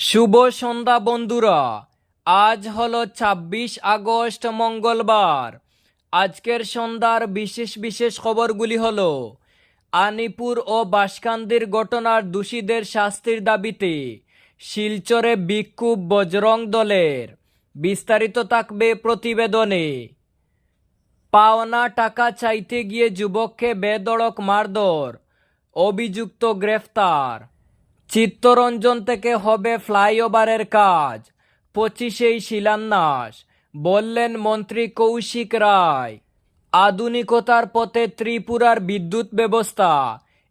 শুভ সন্ধ্যা বন্ধুরা। আজ হলো ছাব্বিশ আগস্ট, মঙ্গলবার। আজকের সন্ধ্যার বিশেষ বিশেষ খবরগুলি হল, আনিপুর ও বাসকান্দির ঘটনার দোষীদের শাস্তির দাবিতে শিলচরে বিক্ষোভ বজরং দলের। বিস্তারিত থাকবে প্রতিবেদনে। পাওনা টাকা চাইতে গিয়ে যুবককে বেদড়ক মারধর, অভিযুক্ত গ্রেফতার। চিত্তরঞ্জন থেকে হবে ফ্লাইওভারের কাজ। পঁচিশেই শিলান্যাস, বললেন মন্ত্রী কৌশিক রায়। আধুনিকতার পথে ত্রিপুরার বিদ্যুৎ ব্যবস্থা,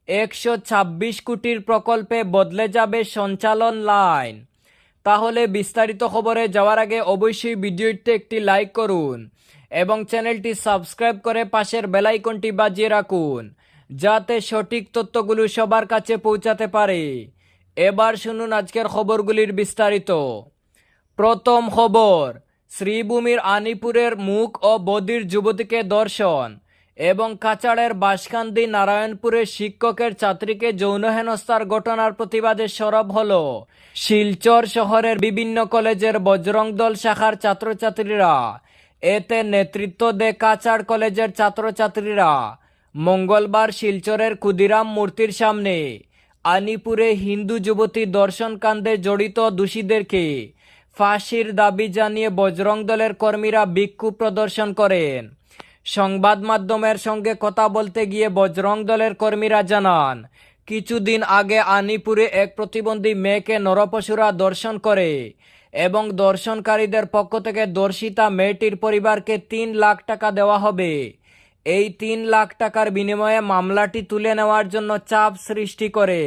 একশো ছাব্বিশ কোটির প্রকল্পে বদলে যাবে সঞ্চালন লাইন। তাহলে বিস্তারিত খবরে যাওয়ার আগে অবশ্যই ভিডিওটিতে একটি লাইক করুন এবং চ্যানেলটি সাবস্ক্রাইব করে পাশের বেলাইকনটি বাজিয়ে রাখুন, যাতে সঠিক তথ্যগুলো সবার কাছে পৌঁছাতে পারে। এবার শুনুন আজকের খবরগুলির বিস্তারিত। প্রথম খবর, শ্রীভূমির আনিপুরের মুখ ও বদির যুবতীকে দর্শন এবং কাচাড়ের বাসকান্দি নারায়ণপুরের শিক্ষকের ছাত্রীকে যৌন হেনস্থার ঘটনার প্রতিবাদে সরব হল। শিলচর শহরের বিভিন্ন কলেজের বজরং দল শাখার ছাত্রছাত্রীরা, এতে নেতৃত্ব দেয় কাচাড় কলেজের ছাত্রছাত্রীরা। মঙ্গলবার শিলচরের ক্ষুদিরাম মূর্তির সামনে আনিপুরে হিন্দু যুবতী দর্শন কাণ্ডে জড়িত দোষীদেরকে ফাঁসির দাবি জানিয়ে বজরং দলের কর্মীরা বিক্ষোভ প্রদর্শন করেন। সংবাদ মাধ্যমের সঙ্গে কথা বলতে গিয়ে বজরং দলের কর্মীরা জানান, কিছুদিন আগে আনিপুরে এক প্রতিবন্ধী মেয়েকে নরপশুরা দর্শন করে এবং দর্শনকারীদের পক্ষ থেকে দর্শিতা মেয়েটির পরিবারকে তিন লাখ টাকা দেওয়া হবে। এই তিন লাখ টাকার বিনিময়ে মামলাটি তুলে নেওয়ার জন্য চাপ সৃষ্টি করে।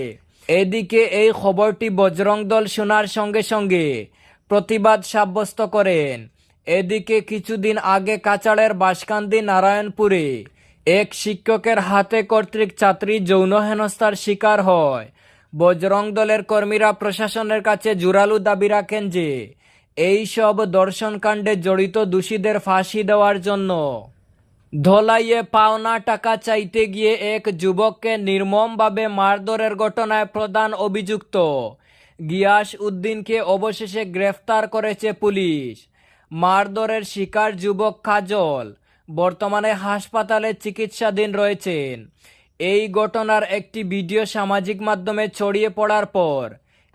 এদিকে এই খবরটি বজরং দল শোনার সঙ্গে সঙ্গে প্রতিবাদ সাব্যস্ত করেন। এদিকে কিছুদিন আগে কাচাড়ের বাসকান্দি নারায়ণপুরে এক শিক্ষকের হাতে কর্তৃক ছাত্রী যৌন হেনস্থার শিকার হয়। বজরং দলের কর্মীরা প্রশাসনের কাছে জোরালো দাবি রাখেন যে, এই সব দর্শনকাণ্ডে জড়িত দোষীদের ফাঁসি দেওয়ার জন্য ধলাইয়ে পাওনা টাকা চাইতে গিয়ে এক যুবককে নির্মমভাবে মারধরের ঘটনায় প্রধান অভিযুক্ত। গিয়াস উদ্দিনকে অবশেষে গ্রেফতার করেছে পুলিশ। মারধরের শিকার যুবক কাজল বর্তমানে হাসপাতালে চিকিৎসাধীন রয়েছেন। এই ঘটনার একটি ভিডিও সামাজিক মাধ্যমে ছড়িয়ে পড়ার পর,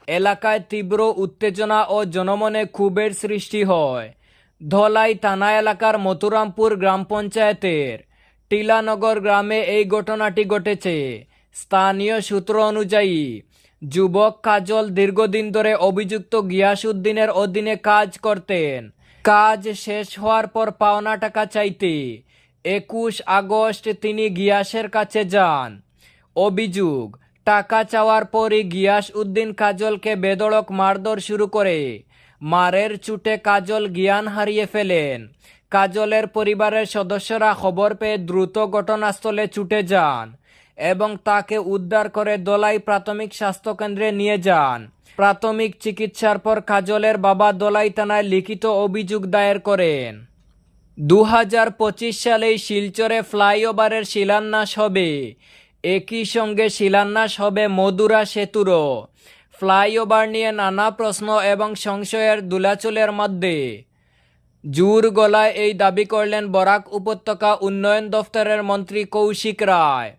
এলাকায় তীব্র উত্তেজনা ও জনমনে ক্ষোভের সৃষ্টি হয়। ধলাই থানা এলাকার মথুরামপুর গ্রাম পঞ্চায়েতের টিলানগর গ্রামে এই ঘটনাটি ঘটেছে। স্থানীয় সূত্র অনুযায়ী, যুবক কাজল দীর্ঘদিন ধরে অভিযুক্ত গিয়াসউদ্দিনের অধীনে কাজ করতেন। কাজ শেষ হওয়ার পর পাওনা টাকা চাইতে একুশ আগস্ট তিনি গিয়াসের কাছে যান। অভিযোগ, টাকা চাওয়ার পরই গিয়াস উদ্দিন কাজলকে বেদড়ক মারধর শুরু করে। মারের চুটে কাজল জ্ঞান হারিয়ে ফেলেন। কাজলের পরিবারের সদস্যরা খবর পেয়ে দ্রুত ঘটনাস্থলে ছুটে যান এবং তাকে উদ্ধার করে দোলাই প্রাথমিক স্বাস্থ্যকেন্দ্রে নিয়ে যান। প্রাথমিক চিকিৎসার পর কাজলের বাবা দোলাই থানায় লিখিত অভিযোগ দায়ের করেন। দু হাজার পঁচিশ সালে শিলচরে ফ্লাইওভারের শিলান্যাস হবে। একই সঙ্গে শিলান্যাস হবে মধুরা সেতুরও। ফ্লাইওভার নিয়ে নানা প্রশ্ন এবং সংশয়ের দুলাচলের মধ্যে। জোর গলায় এই দাবি করলেন বরাক উপত্যকা উন্নয়ন দফতরের মন্ত্রী কৌশিক রায়।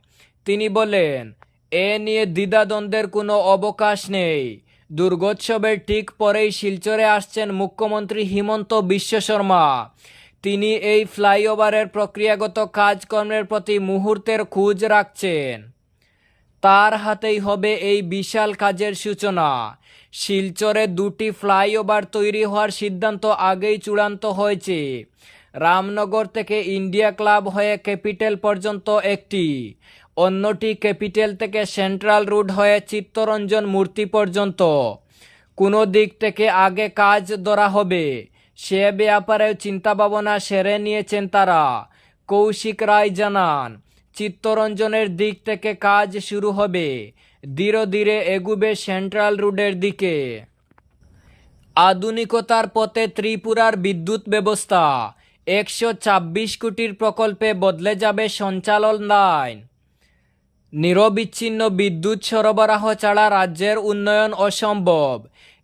তিনি বলেন, এ নিয়ে দ্বিধাদ্বন্দ্বের কোনো অবকাশ নেই। দুর্গোৎসবের ঠিক পরেই শিলচরে আসছেন মুখ্যমন্ত্রী হিমন্ত বিশ্ব শর্মা। তিনি এই ফ্লাইওভারের প্রক্রিয়াগত কাজকর্মের প্রতি মুহূর্তের খোঁজ রাখছেন। তার হাতেই হবে এই বিশাল কাজের সূচনা। শিলচরে দুটি ফ্লাইওভার তৈরি হওয়ার সিদ্ধান্ত আগেই চূড়ান্ত হয়েছে। রামনগর থেকে ইন্ডিয়া ক্লাব হয়ে ক্যাপিটাল পর্যন্ত একটি। অন্যটি ক্যাপিটাল থেকে সেন্ট্রাল রোড হয়ে চিত্তরঞ্জন মূর্তি পর্যন্ত। কোনো দিক থেকে আগে কাজ ধরা হবে। সে ব্যাপারেও চিন্তাভাবনা সেরে নিয়েছেন তারা। কৌশিক রায় জানান চিত্তরঞ্জনের দিক থেকে কাজ শুরু হবে। ধীরে ধীরে এগুবে সেন্ট্রাল রোডের দিকে। আধুনিকতার পথে ত্রিপুরার বিদ্যুৎ ব্যবস্থা। একশো ছাব্বিশ কোটির প্রকল্পে বদলে যাবে সঞ্চালন লাইন। নিরবিচ্ছিন্ন বিদ্যুৎ সরবরাহ ছাড়া রাজ্যের উন্নয়ন অসম্ভব।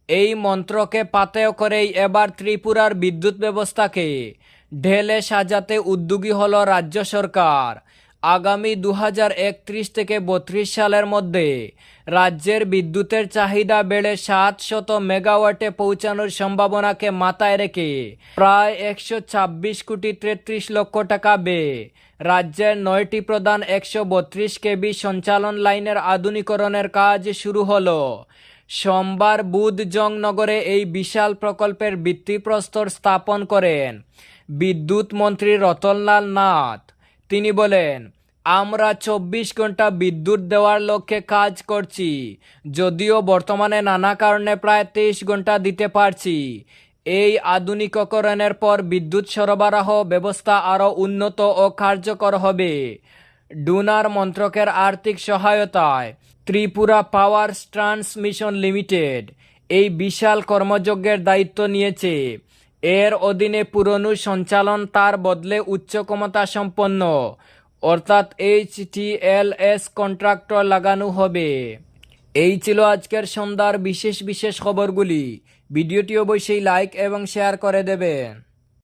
এই মন্ত্রকে পাতেয় করেই এবার ত্রিপুরার বিদ্যুৎ ব্যবস্থাকে ঢেলে সাজাতে উদ্যোগী হল রাজ্য সরকার। আগামী দু হাজার একত্রিশ থেকে বত্রিশ সালের মধ্যে রাজ্যের বিদ্যুতের চাহিদা বেড়ে সাত শত মেগাওয়াটে পৌঁছানোর সম্ভাবনাকে মাথায় রেখে প্রায় একশো ছাব্বিশ কোটি তেত্রিশ লক্ষ টাকা ব্যয়ে রাজ্যের নয়টি প্রধান একশো বত্রিশ কেবি সঞ্চালন লাইনের আধুনিকরণের কাজ শুরু হলো। সোমবার বুধজং নগরে এই বিশাল প্রকল্পের ভিত্তিপ্রস্তর স্থাপন করেন বিদ্যুৎ মন্ত্রী রতনলাল নাথ। তিনি বলেন আমরা চব্বিশ ঘণ্টা বিদ্যুৎ দেওয়ার লক্ষ্যে কাজ করছি। যদিও বর্তমানে নানা কারণে প্রায় তেইশ ঘণ্টা দিতে পারছি। এই আধুনিকীকরণের পর বিদ্যুৎ সরবরাহ ব্যবস্থা আরও উন্নত ও কার্যকর হবে। ডুনার মন্ত্রকের আর্থিক সহায়তায় ত্রিপুরা পাওয়ার ট্রান্সমিশন লিমিটেড এই বিশাল কর্মযজ্ঞের দায়িত্ব নিয়েছে। এর অধীনে পুরনো সঞ্চালন তার বদলে উচ্চ ক্ষমতা সম্পন্ন। অর্থাৎ H T L S contractor লাগানো হবে। এই ছিল আজকের সন্ধ্যার বিশেষ বিশেষ খবরগুলি। ভিডিওটি অবশ্যই লাইক এবং শেয়ার করে দেবেন।